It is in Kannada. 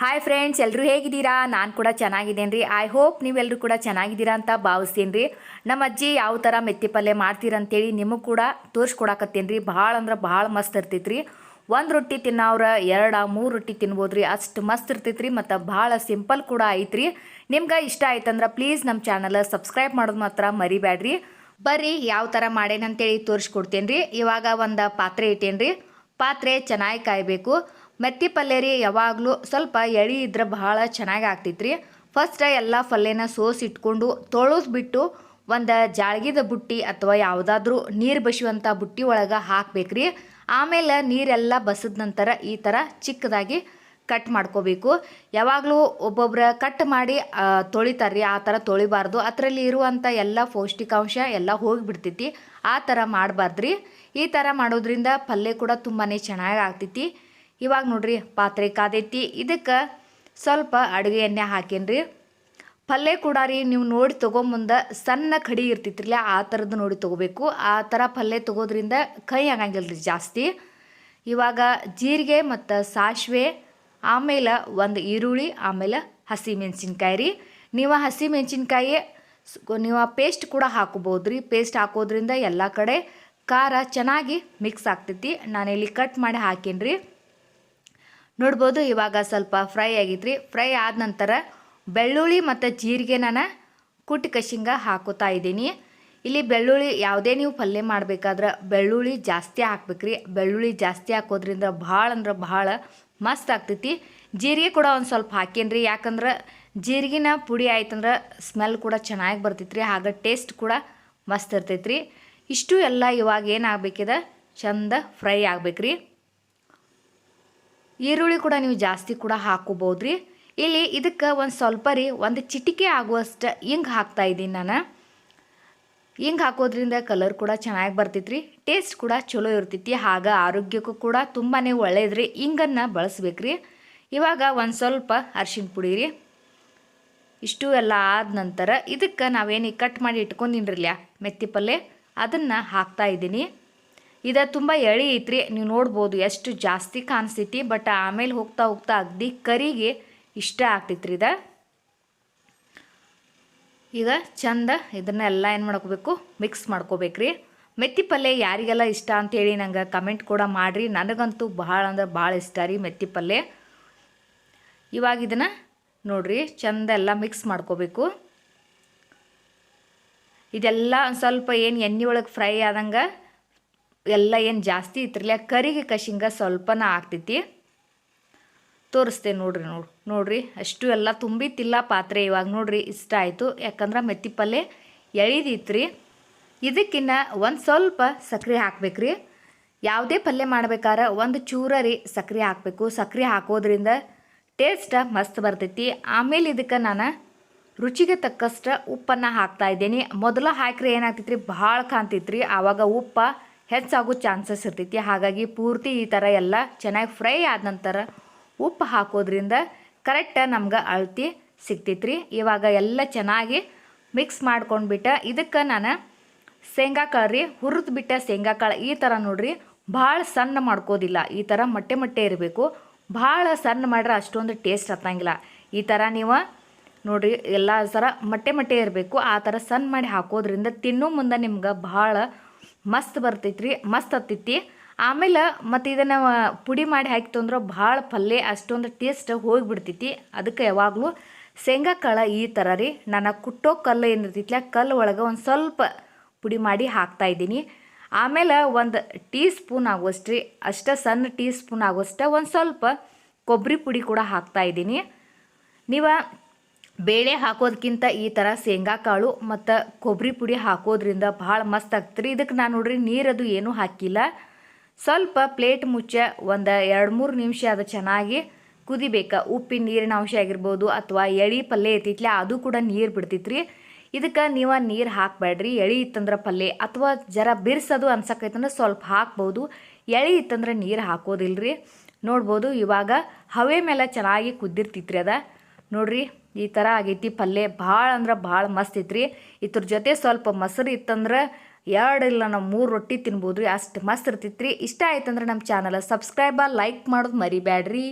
ಹಾಯ್ ಫ್ರೆಂಡ್ಸ್ ಎಲ್ಲರೂ ಹೇಗಿದ್ದೀರಾ? ನಾನು ಕೂಡ ಚೆನ್ನಾಗಿದ್ದೇನೆ ರೀ ಐ ಹೋಪ್ ನೀವೆಲ್ಲರೂ ಕೂಡ ಚೆನ್ನಾಗಿದ್ದೀರಾ ಅಂತ ಭಾವಿಸ್ತೀನಿ ರೀ ನಮ್ಮ ಅಜ್ಜಿ ಯಾವ ಥರ ಮೆತ್ತಿ ಪಲ್ಯ ಮಾಡ್ತೀರಂತೇಳಿ ನಿಮಗೆ ಕೂಡ ತೋರಿಸ್ಕೊಡಕತ್ತೇನೆ ರೀ ಭಾಳ ಅಂದ್ರೆ ಭಾಳ ಮಸ್ತ್ ಇರ್ತೈತೆ ರೀ ಒಂದು ರೊಟ್ಟಿ ತಿನ್ನೋರ ಎರಡು, ಮೂರು ರೊಟ್ಟಿ ತಿನ್ಬೋದು ರೀ ಅಷ್ಟು ಮಸ್ತ್ ಇರ್ತೈತೆ ರೀ ಮತ್ತು ಭಾಳ ಸಿಂಪಲ್ ಕೂಡ ಐತ್ರಿ. ನಿಮ್ಗೆ ಇಷ್ಟ ಆಯ್ತಂದ್ರೆ ಪ್ಲೀಸ್ ನಮ್ಮ ಚಾನಲ್ ಸಬ್ಸ್ಕ್ರೈಬ್ ಮಾಡೋದು ಮಾತ್ರ ಮರಿಬೇಡ್ರಿ ಬರ್ರಿ ಯಾವ ಥರ ಮಾಡೇನಂತೇಳಿ ತೋರಿಸ್ಕೊಡ್ತೇನೆ ರೀ ಇವಾಗ ಒಂದು ಪಾತ್ರೆ ಇಟ್ಟೇನಿ ಪಾತ್ರೆ ಚೆನ್ನಾಗಿ ಕಾಯಬೇಕು. ಮೆತ್ತಿ ಪಲ್ಯ ರೀ, ಯಾವಾಗಲೂ ಸ್ವಲ್ಪ ಎಳಿ ಇದ್ರೆ ಭಾಳ ಚೆನ್ನಾಗಿ ಆಗ್ತೈತ್ರಿ. ಫಸ್ಟ್ ಎಲ್ಲ ಪಲ್ಯನ ಸೋಸಿ ಇಟ್ಕೊಂಡು ತೊಳೆದ್ಬಿಟ್ಟು ಒಂದು ಜಾಳ್ಗಿದ ಬುಟ್ಟಿ ಅಥವಾ ಯಾವುದಾದ್ರೂ ನೀರು ಬಸಿಯುವಂಥ ಬುಟ್ಟಿ ಒಳಗೆ ಹಾಕ್ಬೇಕ್ರಿ. ಆಮೇಲೆ ನೀರೆಲ್ಲ ಬಸಿದ ನಂತರ ಈ ಥರ ಚಿಕ್ಕದಾಗಿ ಕಟ್ ಮಾಡ್ಕೋಬೇಕು. ಯಾವಾಗಲೂ ಒಬ್ಬೊಬ್ಬರ ಕಟ್ ಮಾಡಿ ತೊಳಿತಾರ್ರಿ, ಆ ಥರ ತೊಳಿಬಾರ್ದು. ಅದರಲ್ಲಿ ಇರುವಂಥ ಎಲ್ಲ ಪೌಷ್ಟಿಕಾಂಶ ಎಲ್ಲ ಹೋಗಿಬಿಡ್ತೈತಿ. ಆ ಥರ ಮಾಡಬಾರ್ದ್ರಿ. ಈ ಥರ ಮಾಡೋದ್ರಿಂದ ಪಲ್ಯ ಕೂಡ ತುಂಬಾ ಚೆನ್ನಾಗಿ ಆಗ್ತೈತಿ. ಇವಾಗ ನೋಡ್ರಿ, ಪಾತ್ರೆ ಕಾದೈತಿ. ಇದಕ್ಕೆ ಸ್ವಲ್ಪ ಅಡುಗೆ ಎಣ್ಣೆ ಹಾಕೇನ್ರಿ. ಪಲ್ಯ ಕೂಡ ರೀ, ನೀವು ನೋಡಿ ತೊಗೊಂಬಂದ ಸಣ್ಣ ಕಡಿ ಇರ್ತಿತ್ರಲ್ಲ, ಆ ಥರದ್ದು ನೋಡಿ ತೊಗೋಬೇಕು. ಆ ಥರ ಪಲ್ಯ ತೊಗೋದ್ರಿಂದ ಕೈ ಆಗಂಗಿಲ್ಲ ರೀ ಜಾಸ್ತಿ. ಇವಾಗ ಜೀರಿಗೆ ಮತ್ತು ಸಾಸಿವೆ ಆಮೇಲೆ ಒಂದು ಈರುಳ್ಳಿ, ಆಮೇಲೆ ಹಸಿ ಮೆಣಸಿನ್ಕಾಯಿ ರೀ. ನೀವು ಹಸಿ ಮೆಣಸಿನ್ಕಾಯಿ ನೀವು ಪೇಸ್ಟ್ ಕೂಡ ಹಾಕೋಬೋದು ರೀ. ಪೇಸ್ಟ್ ಹಾಕೋದ್ರಿಂದ ಎಲ್ಲ ಕಡೆ ಖಾರ ಚೆನ್ನಾಗಿ ಮಿಕ್ಸ್ ಆಗ್ತೈತಿ. ಇಲ್ಲಿ ಕಟ್ ಮಾಡಿ ಹಾಕೇನಿ ನೋಡ್ಬೋದು, ಇವಾಗ ಸ್ವಲ್ಪ ಫ್ರೈ ಆಗಿತ್ರಿ ಫ್ರೈ ಆದ ನಂತರ ಬೆಳ್ಳುಳ್ಳಿ ಮತ್ತು ಜೀರಿಗೆ ನಾನು ಕುಟ್ಟಿ ಕಶಿಂಗ ಹಾಕೋತಾ ಇದ್ದೀನಿ. ಇಲ್ಲಿ ಬೆಳ್ಳುಳ್ಳಿ ಯಾವುದೇ ನೀವು ಪಲ್ಯ ಮಾಡಬೇಕಾದ್ರೆ ಬೆಳ್ಳುಳ್ಳಿ ಜಾಸ್ತಿ ಹಾಕ್ಬೇಕ್ರಿ. ಬೆಳ್ಳುಳ್ಳಿ ಜಾಸ್ತಿ ಹಾಕೋದ್ರಿಂದ ಭಾಳ ಅಂದ್ರೆ ಭಾಳ ಮಸ್ತ್ ಆಗ್ತೈತಿ. ಜೀರಿಗೆ ಕೂಡ ಒಂದು ಸ್ವಲ್ಪ ಹಾಕೇನ್ರಿ. ಯಾಕಂದ್ರೆ ಜೀರಿಗೆನ ಪುಡಿ ಆಯ್ತಂದ್ರೆ ಸ್ಮೆಲ್ ಕೂಡ ಚೆನ್ನಾಗಿ ಬರ್ತೈತ್ರಿ. ಹಾಗೆ ಟೇಸ್ಟ್ ಕೂಡ ಮಸ್ತ್ ಇರ್ತೈತ್ರಿ. ಇಷ್ಟು ಎಲ್ಲ ಇವಾಗ ಏನಾಗಬೇಕಿದೆ ಚಂದ ಫ್ರೈ ಆಗ್ಬೇಕ್ರಿ. ಈರುಳ್ಳಿ ಕೂಡ ನೀವು ಜಾಸ್ತಿ ಕೂಡ ಹಾಕೋಬೋದ್ರಿ. ಇಲ್ಲಿ ಇದಕ್ಕೆ ಒಂದು ಸ್ವಲ್ಪ ರೀ, ಒಂದು ಚಿಟಿಕೆ ಆಗುವಷ್ಟು ಹಿಂಗೆ ಹಾಕ್ತಾ ಇದ್ದೀನಿ ನಾನು. ಹಿಂಗೆ ಹಾಕೋದ್ರಿಂದ ಕಲರ್ ಕೂಡ ಚೆನ್ನಾಗಿ ಬರ್ತೈತ್ರಿ. ಟೇಸ್ಟ್ ಕೂಡ ಚಲೋ ಇರ್ತೈತಿ ಆಗ ಆರೋಗ್ಯಕ್ಕೂ ಕೂಡ ತುಂಬಾ ಒಳ್ಳೇದ್ರಿ. ಹಿಂಗನ್ನು ಬಳಸ್ಬೇಕ್ರಿ. ಇವಾಗ ಒಂದು ಸ್ವಲ್ಪ ಅರ್ಶಿಣ ಪುಡಿ ರೀ. ಇಷ್ಟು ಎಲ್ಲ ಆದ ನಂತರ ಇದಕ್ಕೆ ನಾವೇನು ಕಟ್ ಮಾಡಿ ಇಟ್ಕೊಂಡಿನ್ರಲ್ಲ ಮೆತ್ತಿ ಪಲ್ಯ ಅದನ್ನು ಹಾಕ್ತಾ ಇದ್ದೀನಿ. ಇದು ತುಂಬ ಎಳಿ ಐತ್ರಿ. ನೀವು ನೋಡ್ಬೋದು ಎಷ್ಟು ಜಾಸ್ತಿ ಕಾಣಿಸ್ತೈತಿ ಬಟ್ ಆಮೇಲೆ ಹೋಗ್ತಾ ಹೋಗ್ತಾ ಅಗ್ದಿ ಕರಿಗೆ ಇಷ್ಟ ಆಗ್ತೈತ್ರಿ ಇದು. ಈಗ ಚಂದ ಇದನ್ನೆಲ್ಲ ಏನು ಮಾಡ್ಕೋಬೇಕು? ಮಿಕ್ಸ್ ಮಾಡ್ಕೋಬೇಕ್ರಿ. ಮೆತ್ತಿ ಪಲ್ಯ ಯಾರಿಗೆಲ್ಲ ಇಷ್ಟ ಅಂತೇಳಿ ನಂಗೆ ಕಮೆಂಟ್ ಕೂಡ ಮಾಡಿರಿ. ನನಗಂತೂ ಭಾಳ ಅಂದ್ರೆ ಭಾಳ ಇಷ್ಟ ರೀ ಮೆತ್ತಿ ಪಲ್ಯ ಇವಾಗ ಇದನ್ನು ನೋಡಿರಿ, ಚಂದ ಎಲ್ಲ ಮಿಕ್ಸ್ ಮಾಡ್ಕೋಬೇಕು. ಇದೆಲ್ಲ ಸ್ವಲ್ಪ ಏನು ಎಣ್ಣೆ ಒಳಗೆ ಫ್ರೈ ಆದಂಗೆ ಎಲ್ಲ ಏನು ಜಾಸ್ತಿ ಇತ್ತಿರಲಿ ಕರಿಗೆ ಕಶಿಂಗ ಸ್ವಲ್ಪನ ಆಗ್ತೈತಿ. ತೋರಿಸ್ತೇನೆ ನೋಡ್ರಿ ನೋಡಿ, ನೋಡ್ರಿ, ಅಷ್ಟು ಎಲ್ಲ ತುಂಬಿತ್ತಿಲ್ಲ ಪಾತ್ರೆ ಇವಾಗ ನೋಡ್ರಿ, ಇಷ್ಟ ಆಯಿತು. ಯಾಕಂದ್ರೆ ಮೆತ್ತಿ ಪಲ್ಯ ಎಳಿದಿತ್ರಿ. ಇದಕ್ಕಿನ್ನ ಒಂದು ಸ್ವಲ್ಪ ಸಕ್ಕರೆ ಹಾಕ್ಬೇಕ್ರಿ. ಯಾವುದೇ ಪಲ್ಯ ಮಾಡ್ಬೇಕಾದ್ರೆ ಒಂದು ಚೂರ ರೀ ಸಕ್ಕರೆ ಹಾಕಬೇಕು. ಸಕ್ಕರೆ ಹಾಕೋದ್ರಿಂದ ಟೇಸ್ಟ್ ಮಸ್ತ್ ಬರ್ತೈತಿ. ಆಮೇಲೆ ಇದಕ್ಕೆ ನಾನು ರುಚಿಗೆ ತಕ್ಕಷ್ಟು ಉಪ್ಪನ್ನು ಹಾಕ್ತಾ ಇದ್ದೀನಿ. ಮೊದಲು ಹಾಕ್ರಿ ಏನಾಗ್ತೈತ್ರಿ? ಭಾಳ ಕಾಣ್ತೈತ್ರಿ. ಆವಾಗ ಉಪ್ಪು ಹೆಚ್ಚಾಗೋ ಚಾನ್ಸಸ್ ಇರ್ತೈತಿ. ಹಾಗಾಗಿ ಪೂರ್ತಿ ಈ ಥರ ಎಲ್ಲ ಚೆನ್ನಾಗಿ ಫ್ರೈ ಆದ ನಂತರ ಉಪ್ಪು ಹಾಕೋದ್ರಿಂದ ಕರೆಕ್ಟ್ ನಮ್ಗೆ ಅಳತಿ ಸಿಗ್ತೈತ್ರಿ. ಇವಾಗ ಎಲ್ಲ ಚೆನ್ನಾಗಿ ಮಿಕ್ಸ್ ಮಾಡ್ಕೊಂಡ್ಬಿಟ್ಟು ಇದಕ್ಕೆ ನಾನು ಶೇಂಗಾ ಕಾಳು ರೀ, ಹುರಿದು ಬಿಟ್ಟ ಶೇಂಗಾ ಕಾಳು ಈ ಥರ ನೋಡ್ರಿ, ಭಾಳ ಸಣ್ಣ ಮಾಡ್ಕೋದಿಲ್ಲ. ಈ ಥರ ಮೊಟ್ಟೆ ಮೊಟ್ಟೆ ಇರಬೇಕು. ಭಾಳ ಸಣ್ಣ ಮಾಡ್ರೆ ಅಷ್ಟೊಂದು ಟೇಸ್ಟ್ ಹತ್ತಂಗಿಲ್ಲ. ಈ ಥರ ನೀವು ನೋಡಿರಿ, ಎಲ್ಲ ಥರ ಮೊಟ್ಟೆ ಮೊಟ್ಟೆ ಇರಬೇಕು. ಆ ಥರ ಸಣ್ಣ ಮಾಡಿ ಹಾಕೋದ್ರಿಂದ ತಿನ್ನೋ ಮುಂದೆ ನಿಮ್ಗೆ ಭಾಳ ಮಸ್ತ್ ಬರ್ತೈತ್ರಿ, ಮಸ್ತ್ ಹತ್ತೈತಿ. ಆಮೇಲೆ ಮತ್ತು ಇದನ್ನು ಪುಡಿ ಮಾಡಿ ಹಾಕಿತು ಅಂದ್ರೆ ಭಾಳ ಪಲ್ಯ ಅಷ್ಟೊಂದು ಟೇಸ್ಟ್ ಹೋಗಿಬಿಡ್ತೈತಿ. ಅದಕ್ಕೆ ಯಾವಾಗಲೂ ಶೇಂಗಾ ಕಾಳು ಈ ಥರ ರೀ. ನಾನು ಕುಟ್ಟೋ ಕಲ್ಲು ಏನಿರ್ತೈತಿಲ್ಲ ಕಲ್ಲು ಒಳಗೆ ಒಂದು ಸ್ವಲ್ಪ ಪುಡಿ ಮಾಡಿ ಹಾಕ್ತಾ ಇದ್ದೀನಿ. ಆಮೇಲೆ ಒಂದು ಟೀ ಸ್ಪೂನ್ ಆಗುವಷ್ಟು ರೀ. ಅಷ್ಟೇ ಸಣ್ಣ ಟೀ ಸ್ಪೂನ್ ಆಗುವಷ್ಟು ಒಂದು ಸ್ವಲ್ಪ ಕೊಬ್ಬರಿ ಪುಡಿ ಕೂಡ ಹಾಕ್ತಾ ಇದ್ದೀನಿ. ನೀವು ಬೇಳೆ ಹಾಕೋದಕ್ಕಿಂತ ಈ ಥರ ಶೇಂಗಾ ಕಾಳು ಮತ್ತು ಕೊಬ್ಬರಿ ಪುಡಿ ಹಾಕೋದ್ರಿಂದ ಭಾಳ ಮಸ್ತ್ ಆಗ್ತದೆ ಇದಕ್ಕೆ ನಾನು ನೋಡ್ರಿ ನೀರದು ಏನೂ ಹಾಕಿಲ್ಲ. ಸ್ವಲ್ಪ ಪ್ಲೇಟ್ ಮುಚ್ಚ ಒಂದು ಎರಡು ಮೂರು ನಿಮಿಷ ಅದು ಚೆನ್ನಾಗಿ ಕುದಿಬೇಕು. ಉಪ್ಪಿನ ನೀರಿನ ಅಂಶ ಆಗಿರ್ಬೋದು ಅಥವಾ ಎಳಿ ಪಲ್ಯ ಇರ್ತೈತ್ಲ ಅದು ಕೂಡ ನೀರು ಬಿಡ್ತೈತ್ರಿ. ಇದಕ್ಕೆ ನೀವು ನೀರು ಹಾಕಬೇಡ್ರಿ ಎಳಿ ಇತ್ತಂದ್ರೆ ಪಲ್ಯ ಅಥವಾ ಜರ ಬಿರ್ಸೋದು ಅನ್ಸಕ್ಕೈತಂದ್ರೆ ಸ್ವಲ್ಪ ಹಾಕ್ಬೋದು. ಎಳಿ ಇತ್ತಂದ್ರೆ ನೀರು ಹಾಕೋದಿಲ್ರಿ. ನೋಡ್ಬೋದು ಇವಾಗ ಹವೆ ಮೇಲೆ ಚೆನ್ನಾಗಿ ಕುದ್ದಿರ್ತೈತ್ರಿ ಅದ. ನೋಡ್ರಿ. ಈ ಥರ ಆಗೈತಿ. ಪಲ್ಯ ಭಾಳ ಅಂದ್ರೆ ಭಾಳ ಮಸ್ತ್ ಐತ್ರಿ. ಇದ್ರ ಜೊತೆ ಸ್ವಲ್ಪ ಮೊಸರು ಇತ್ತಂದ್ರೆ ಎರಡು ಇಲ್ಲ ನಾವು ಮೂರು ರೊಟ್ಟಿ ತಿನ್ಬೋದು ರೀ ಅಷ್ಟು ಮಸ್ತ್ ಇರ್ತೈತ್ರಿ. ಇಷ್ಟ ಆಯ್ತಂದ್ರೆ ನಮ್ಮ ಚಾನಲ್ ಸಬ್ಸ್ಕ್ರೈಬ ಲೈಕ್ ಮಾಡೋದು ಮರಿಬ್ಯಾಡ್ರಿ.